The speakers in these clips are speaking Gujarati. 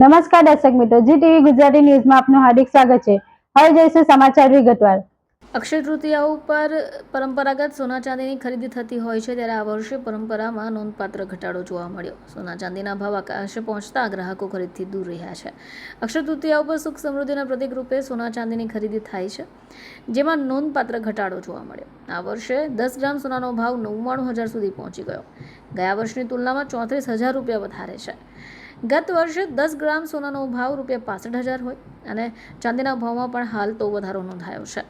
નમસ્કાર દર્શક મિત્રો જી ટીવી ગુજરાતી ન્યૂઝમાં આપનું હાર્દિક સ્વાગત છે. હવે જોઈશું સમાચાર વિગતવાર. અક્ષય તૃતીયા ઉપર પરંપરાગત સોના ચાંદીની ખરીદી થતી હોય છે ત્યારે આ વર્ષે પરંપરામાં નોંધપાત્ર ઘટાડો જોવા મળ્યો. સોના ચાંદીના ભાવ આકાશે પહોંચતા ગ્રાહકો ખરીદથી દૂર રહ્યા છે. અક્ષય તૃતીયા ઉપર સુખ સમૃદ્ધિના પ્રતિક રૂપે સોના ચાંદીની ખરીદી થાય છે, જેમાં નોંધપાત્ર ઘટાડો જોવા મળ્યો. આ વર્ષે દસ ગ્રામ સોનાનો ભાવ નવ્વાણું હજાર સુધી પહોંચી ગયો. ગયા વર્ષની તુલનામાં ચોત્રીસ હજાર રૂપિયા વધારે છે. ગત વર્ષે દસ ગ્રામ સોનાનો ભાવ રૂપિયા પાસઠ હજાર હોય અને ચાંદીના ભાવમાં પણ હાલ તો વધારો નોંધાયો છે.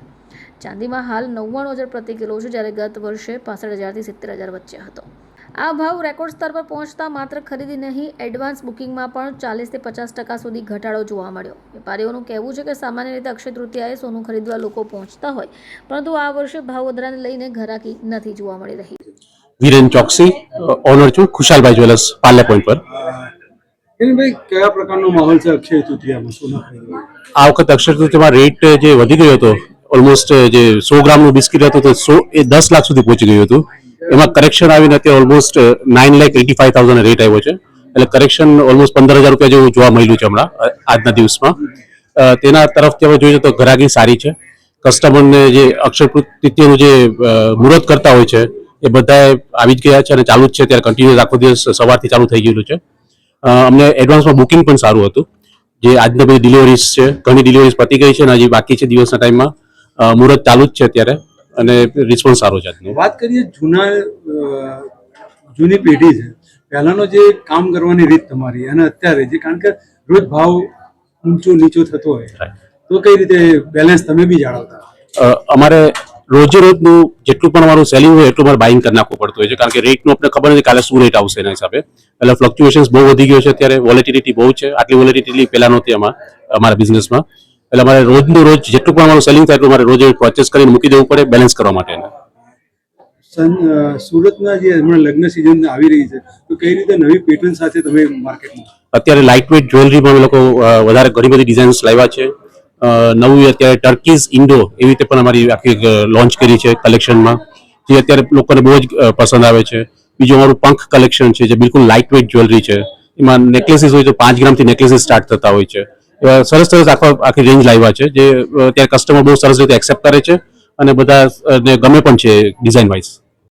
ચાંદીમાં હાલ નવ્વાણું હજાર પ્રતિ કિલો છે જ્યારે ગત વર્ષે પાસઠ હજારથી સિત્તેર હજાર વચ્ચે હતો. આ ભાવ રેકોર્ડ સ્તર પર પહોંચતા માત્ર ખરીદી નહીં, એડવાન્સ બુકિંગમાં પણ ચાલીસથી પચાસ ટકા સુધી ઘટાડો જોવા મળ્યો. વેપારીઓનું કહેવું છે કે સામાન્ય રીતે અક્ષય તૃતીયાએ સોનું ખરીદવા લોકો પહોંચતા હોય, પરંતુ આ વર્ષે ભાવ વધારાને લઈને ઘરાકી નથી જોવા મળી રહી. વીરેન ચોકસી ઓનર છું, ખુશાલભાઈ જ્વેલર્સ પાર્લે પોઈન્ટ પર. અક્ષય આ વખત અક્ષર તૃતીયમાં રેટ જે વધી ગયો હતો ઓલમોસ્ટ જે સો ગ્રામનું બિસ્કિટ હતું, તો સો, એ દસ લાખ સુધી પહોંચી ગયું હતું. એમાં કરેક્શન આવીને અત્યારે almost nine lakh eighty five thousand rate આવ્યો છે. એટલે કરેક્શન ઓલમોસ્ટ પંદર હજાર રૂપિયા જેવું જોવા મળ્યું છે હમણાં આજના દિવસમાં. તેના તરફથી હવે જોઈએ તો ઘરાકી સારી છે. કસ્ટમરને જે અક્ષર તૃતીયનું જે મુહૂર્ત કરતા હોય છે, એ બધા આવી જ ગયા છે અને ચાલુ જ છે. ત્યારે કન્ટિન્યુઅસ આખો દિવસ સવારથી ચાલુ થઈ ગયેલું છે. અમને એડવાન્સમાં બુકિંગ પણ સારું હતું. જે આજની બધી ડિલિવરીઝ છે ઘણી ડિલિવરીઝ પતી ગઈ છે અને હજી બાકી છે દિવસના ટાઈમમાં મુહૂર્ત ચાલુ જ છે અત્યારે અને રિસ્પોન્સ સારો છે વાત કરીએ જૂના જૂની પેઢી છે. પહેલાંનો જે કામ કરવાની રીત તમારી અને અત્યારે જે કારણ કે રોજ ભાવ ઊંચો નીચો થતો હોય તો કઈ રીતે બેલેન્સ તમે બી જાળવતા? અમારે રોજે રોજનું જેટલું પણ અમારું સેલિંગ હોય એટલું અમારે બાઇંગ કરી નાખવું પડતું હોય છે. કારણ કે રેટનું આપણે ખબર નથી કાલે શું રેટ આવશે એના હિસાબે. એટલે ફ્લક્ચ્યુએશન્સ બહુ વધી ગયો છે અત્યારે. વોલેટિલિટી બહુ છે. આટલી વોલેટિલિટી પહેલા નહોતી આમાં અમારા બિઝનેસમાં એટલે અમારે રોજનું રોજ જેટલું પણ અમારું સેલિંગ થાય એટલું અમારે રોજે પરચેસ કરીને મૂકી દેવું પડે બેલેન્સ કરવા માટે સુરતના જે હમણાં લગ્ન સિઝન આવી રહી છે તો કઈ રીતે નવી પેટર્ન સાથે તમે માર્કેટમાં અત્યારે લાઇટ વેઇટ જ્વેલરીમાં અમે લોકો વધારે ઘણી બધી ડિઝાઇન્સ લાવ્યા છે. નવું અત્યારે ટર્કીઝ ઇન્ડો એવી રીતે પણ અમારી આખી લોન્ચ કરી છે કલેક્શનમાં જે અત્યારે લોકોને બહુ જ પસંદ આવે છે. બીજું અમારું પંખ કલેક્શન છે, જે બિલકુલ લાઇટ વેઇટ જ્વેલરી છે. એમાં નેકલેસીસ હોય તો પાંચ ગ્રામથી નેકલેસીસ સ્ટાર્ટ થતા હોય છે. એવા સરસ સરસ આખો, આખી રેન્જ લાવ્યા છે, જે અત્યારે કસ્ટમર બહુ સરસ રીતે એક્સેપ્ટ કરે છે અને બધા ને ગમે પણ છે ડિઝાઇન વાઇઝ